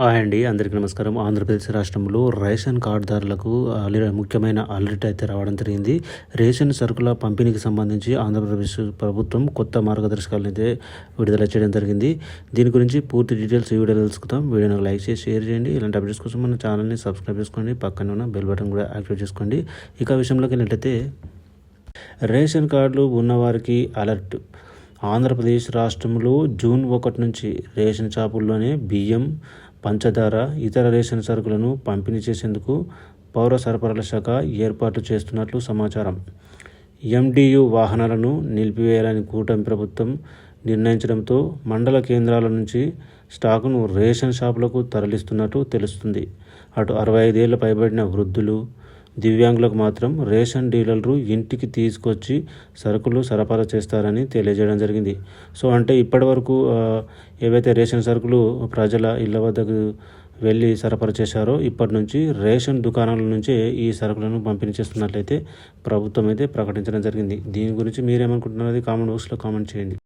Hi అండి అందరికీ నమస్కారం. ఆంధ్రప్రదేశ్ రాష్ట్రంలో రేషన్ కార్డుదారులకు ముఖ్యమైన అలర్ట్ అయితే రావడం జరిగింది. రేషన్ సరుకుల పంపిణీకి సంబంధించి ఆంధ్రప్రదేశ్ ప్రభుత్వం కొత్త మార్గదర్శకాలను అయితే విడుదల చేయడం జరిగింది. దీని గురించి పూర్తి డీటెయిల్స్ ఈ వీడియో తెలుసుకుందాం. వీడియోని లైక్ చేసి షేర్ చేయండి. ఇలాంటి అప్డేట్స్ కోసం మన ఛానల్ని సబ్స్క్రైబ్ చేసుకోండి. పక్కన ఉన్న బెల్ బటన్ కూడా యాక్టివేట్ చేసుకోండి. ఇక విషయంలోకి వెళ్ళినట్లయితే రేషన్ కార్డులు ఉన్నవారికి అలర్ట్. ఆంధ్రప్రదేశ్ రాష్ట్రంలో జూన్ ఒకటి నుంచి రేషన్ షాపుల్లోనే బియ్యం పంచదార ఇతర రేషన్ సరుకులను పంపిణీ చేసేందుకు పౌర సరఫరాల శాఖ ఏర్పాట్లు చేస్తున్నట్లు సమాచారం. ఎండియు వాహనాలను నిలిపివేయాలని కూటమి ప్రభుత్వం నిర్ణయించడంతో మండల కేంద్రాల నుంచి స్టాకును రేషన్ షాపులకు తరలిస్తున్నట్టు తెలుస్తుంది. అటు అరవై ఐదేళ్ళ పైబడిన వృద్ధులు దివ్యాంగులకు మాత్రం రేషన్ డీలర్లు ఇంటికి తీసుకొచ్చి సరుకులు సరఫరా చేస్తారని తెలియజేయడం జరిగింది. సో అంటే ఇప్పటి వరకు ఏవైతే రేషన్ సరుకులు ప్రజల ఇళ్ళ వద్దకు వెళ్ళి సరఫరా చేశారో ఇప్పటి నుంచి రేషన్ దుకాణాల నుంచే ఈ సరుకులను పంపిణీ చేస్తున్నట్లయితే ప్రభుత్వం అయితే ప్రకటించడం జరిగింది. దీని గురించి మీరేమనుకుంటున్నది కామెంట్ బాక్స్లో కామెంట్ చేయండి.